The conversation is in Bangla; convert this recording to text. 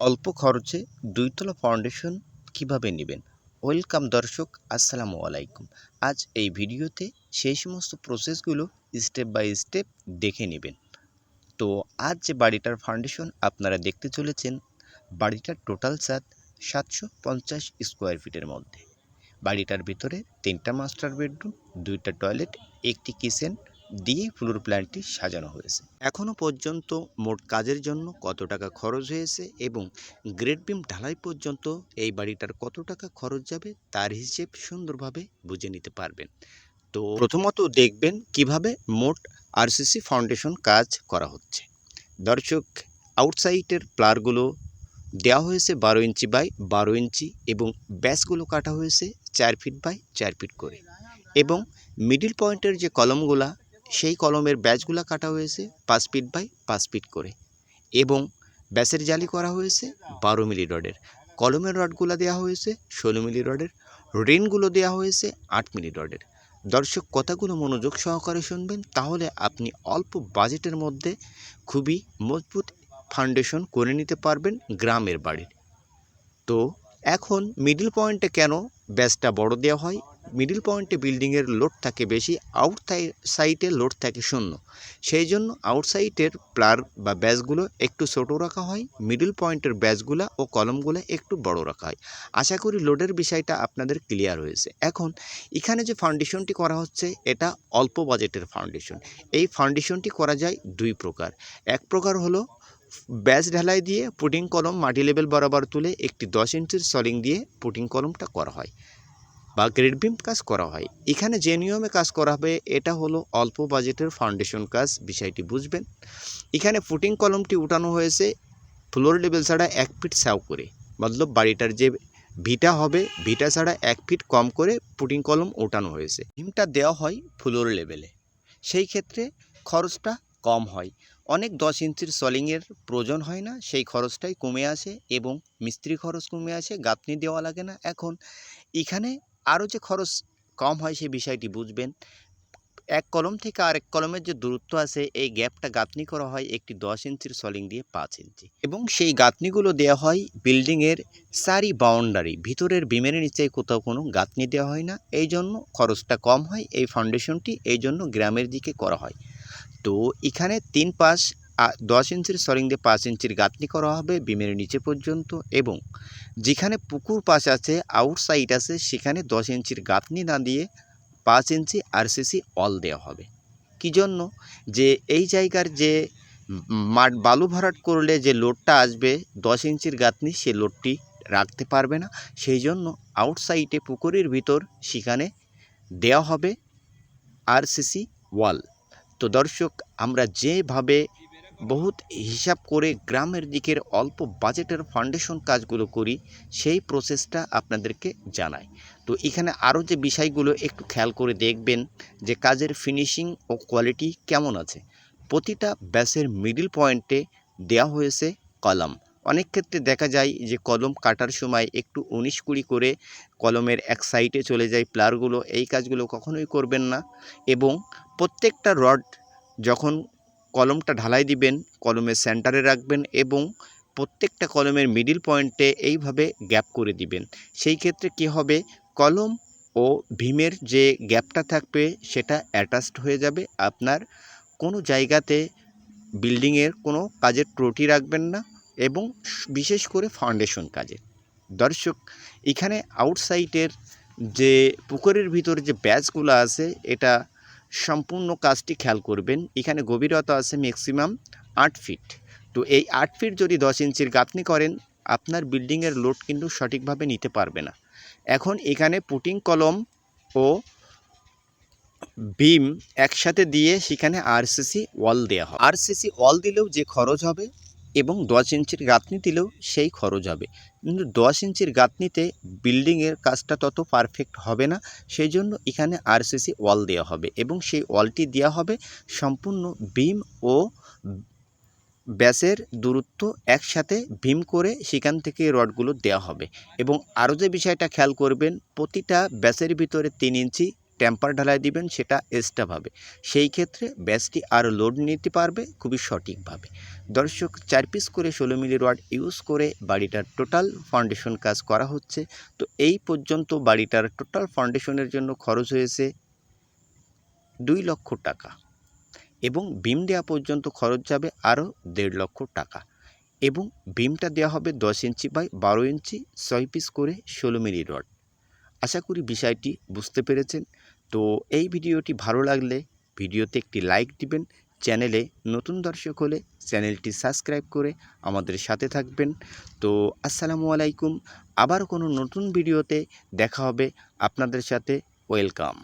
অল্প খরচে দুইতলা ফাউন্ডেশন কীভাবে নেবেন? ওয়েলকাম দর্শক, আসসালামু আলাইকুম। আজ এই ভিডিওতে সেই সমস্ত প্রসেসগুলো স্টেপ বাই স্টেপ দেখে নেবেন। তো আজ যে বাড়িটার ফাউন্ডেশন আপনারা দেখতে চলেছেন, বাড়িটার টোটাল ছাদ সাতশো পঞ্চাশ স্কোয়ার ফিটের মধ্যে। বাড়িটার ভিতরে তিনটা মাস্টার বেডরুম দুইটা টয়লেট একটি কিচেন দিয়ে ফ্লোর প্ল্যানটি সাজানো হয়েছে। এখনও পর্যন্ত মোট কাজের জন্য কত টাকা খরচ হয়েছে এবং গ্রেড বিম ঢালাই পর্যন্ত এই বাড়িটার কত টাকা খরচ যাবে তার হিসেব সুন্দরভাবে বুঝে নিতে পারবেন। তো প্রথমত দেখবেন কীভাবে মোট আরসিসি ফাউন্ডেশন কাজ করা হচ্ছে। দর্শক আউটসাইডের প্লারগুলো দেওয়া হয়েছে বারো ইঞ্চি বাই বারো ইঞ্চি এবং ব্যাসগুলো কাটা হয়েছে চার ফিট বাই চার ফিট করে। এবং মিডিল পয়েন্টের যে কলমগুলা সেই কলমের ব্যাচগুলো কাটা হয়েছে পাঁচ ফিট বাই পাঁচ ফিট করে এবং ব্যাসের জালি করা হয়েছে বারো মিলি রডের। কলমের রডগুলো দেওয়া হয়েছে ষোলো মিলি রডের। রিনগুলো দেওয়া হয়েছে আট মিলি রডের। দর্শক, কথাগুলো মনোযোগ সহকারে শুনবেন, তাহলে আপনি অল্প বাজেটের মধ্যে খুবই মজবুত ফাউন্ডেশন করে নিতে পারবেন গ্রামের বাড়ির। তো এখন মিডিল পয়েন্টে কেন ব্যাসটা বড় দেওয়া হয়? মিডিল পয়েন্টে বিল্ডিংয়ের লোড থাকে বেশি আউট সাইডে লোড থাকে শূন্য। সেই জন্য আউটসাইডের প্লার বা ব্যাসগুলো একটু ছোট রাখা হয় মিডিল পয়েন্টের ব্যাসগুলো ও কলমগুলো একটু বড় রাখা হয়। আশা করি লোডের বিষয়টা আপনাদের ক্লিয়ার হয়েছে। এখন, এখানে যে ফাউন্ডেশনটি করা হচ্ছে, এটা অল্প বাজেটের ফাউন্ডেশন এই ফাউন্ডেশনটি করা যায় দুই প্রকার। এক প্রকার হলো, ব্যাস ঢালাই দিয়ে পুটিং কলম মাটি লেভেল বরাবর তুলে একটি দশ ইঞ্চির সলিং দিয়ে পুটিং কলমটা করা হয়। বা গ্রেড বিম কাজ করা হয়। এখানে যে নিয়মে কাজ করা হবে, এটা হলো অল্প বাজেটের ফাউন্ডেশন কাজ, বিষয়টি বুঝবেন। এখানে ফুটিং কলমটি উঠানো হয়েছে, ফ্লোর লেভেল ছাড়া এক ফিট সাউ করে। মতলব বাড়িটার যে ভিটা হবে, ভিটা ছাড়া এক ফিট কম করে পুটিং কলম ওঠানো হয়েছে। ভিমটা দেওয়া হয় ফ্লোর লেভেলে। সেই ক্ষেত্রে খরচটা কম হয়। অনেক দশ ইঞ্চির সলিংয়ের প্রয়োজন হয় না, সেই খরচটাই কমে আসে এবং মিস্ত্রি খরচ কমে আসে, গাঁথনি দেওয়া লাগে না। এখন এখানে আরও যে খরচ কম হয় সেই বিষয়টি বুঝবেন। এক কলম থেকে আরেক কলমের যে দূরত্ব আছে, এই গ্যাপটা গাঁথনি করা হয় একটি দশ ইঞ্চির সলিং দিয়ে পাঁচ ইঞ্চি। এবং সেই গাঁথনিগুলো দেওয়া হয় বিল্ডিংয়ের সারি বাউন্ডারি, ভিতরের বিমের নিচে কোথাও কোনো গাঁথনি দেওয়া হয় না। এই জন্য খরচটা কম হয়, এই ফাউন্ডেশনটি এই জন্য গ্রামের দিকে করা হয়। তো এখানে তিন পাশ দশ ইঞ্চির সরিং দিয়ে পাঁচ ইঞ্চির গাঁথনি করা হবে বিমের নিচে পর্যন্ত এবং যেখানে পুকুর পাশ আছে আউটসাইড আছে, সেখানে দশ ইঞ্চির গাঁথনি না দিয়ে পাঁচ ইঞ্চি আরসিসি অল দেওয়া হবে। কি জন্য? যে এই জায়গার যে মাঠ বালু ভরাট করলে যে লোডটা আসবে, দশ ইঞ্চির গাঁথনি সে লোডটি রাখতে পারবে না। সেই জন্য আউটসাইডে পুকুরের ভিতর সেখানে দেওয়া হবে আর আরসিসি ওয়াল। তো দর্শক, আমরা যেভাবে বহুত হিসাব করে গ্রামের দিকের অল্প বাজেটের ফাউন্ডেশন কাজগুলো করি, সেই প্রসেসটা আপনাদেরকে জানাই। তো এখানে আরও যে বিষয়গুলো একটু খেয়াল করে দেখবেন, যে কাজের ফিনিশিং ও কোয়ালিটি কেমন আছে। প্রতিটা ব্যাসের মিডিল পয়েন্টে দেওয়া হয়েছে কলম। অনেক ক্ষেত্রে দেখা যায় যে কলম কাটার সময় একটু উনিশ কুড়ি করে কলমের এক সাইডে চলে যায় প্লারগুলো, এই কাজগুলো কখনোই করবেন না। এবং প্রত্যেকটা রড যখন কলমটা ঢালাই দিবেন, কলমের সেন্টারে রাখবেন এবং প্রত্যেকটা কলমের মিডিল পয়েন্টে এইভাবে গ্যাপ করে দিবেন। সেই ক্ষেত্রে কি হবে? কলম ও ভীমের যে গ্যাপটা থাকবে, সেটা অ্যাটাচড হয়ে যাবে। আপনার কোনো জায়গাতে বিল্ডিংয়ের কোনো কাজের ত্রুটি রাখবেন না এবং বিশেষ করে ফাউন্ডেশন কাজে। দর্শক, এখানে আউটসাইডের যে পুকুরের ভিতর যে ব্যাচগুলো আছে, এটা সম্পূর্ণ কাজটি খেয়াল করবেন। এখানে গভীরতা আছে ম্যাক্সিমাম আট ফিট তো এই আট ফিট যদি দশ ইঞ্চির গাঁথনি করেন, আপনার বিল্ডিংয়ের লোড কিন্তু সঠিকভাবে নিতে পারবে না। এখন এখানে পুটিং কলম ও বিম একসাথে দিয়ে সেখানে আরসিসি ওয়াল দেওয়া হয় আরসিসি ওয়াল দিলেও যে খরচ হবে এবং দশ ইঞ্চির গাঁথনি দিলেও সেই খরচ হবে। কিন্তু দশ ইঞ্চির গাঁথনিতে বিল্ডিংয়ের কাজটা তত পারফেক্ট হবে না সেই জন্য এখানে আরসিসি ওয়াল দেওয়া হবে এবং সেই ওয়ালটি দেওয়া হবে সম্পূর্ণ বিম ও ব্যাসের দূরত্ব একসাথে ভীম করে সেখান থেকে রডগুলো দেওয়া হবে। এবং আরও যে বিষয়টা খেয়াল করবেন, প্রতিটা ব্যাসের ভিতরে তিন ইঞ্চি টেম্পার ঢালাই দিবেন, সেটা এক্সট্রাভাবে সেই ক্ষেত্রে ব্যাসটি আরও লোড নিতে পারবে, খুবই সঠিকভাবে দর্শক, চার পিস করে ষোলো মিলি রড ইউজ করে বাড়িটার টোটাল ফাউন্ডেশন কাজ করা হচ্ছে। তো এই পর্যন্ত বাড়িটার টোটাল ফাউন্ডেশনের জন্য খরচ হয়েছে দুই লক্ষ টাকা। এবং বিম দেওয়া পর্যন্ত খরচ যাবে আরও দেড় লক্ষ টাকা। এবং বিমটা দেওয়া হবে দশ ইঞ্চি বাই বারো ইঞ্চি, ছয় পিস করে ষোলো মিলি রড আশা করি বিষয়টি বুঝতে পেরেছেন। তো এই ভিডিওটি ভালো লাগলে ভিডিওতে একটি লাইক দিবেন, চ্যানেলে নতুন দর্শক হলে চ্যানেলটি সাবস্ক্রাইব করে আমাদের সাথে থাকবেন। তো আসসালামু আলাইকুম, আবার কোনো নতুন ভিডিওতে দেখা হবে। আপনাদের সাথে ওয়েলকাম।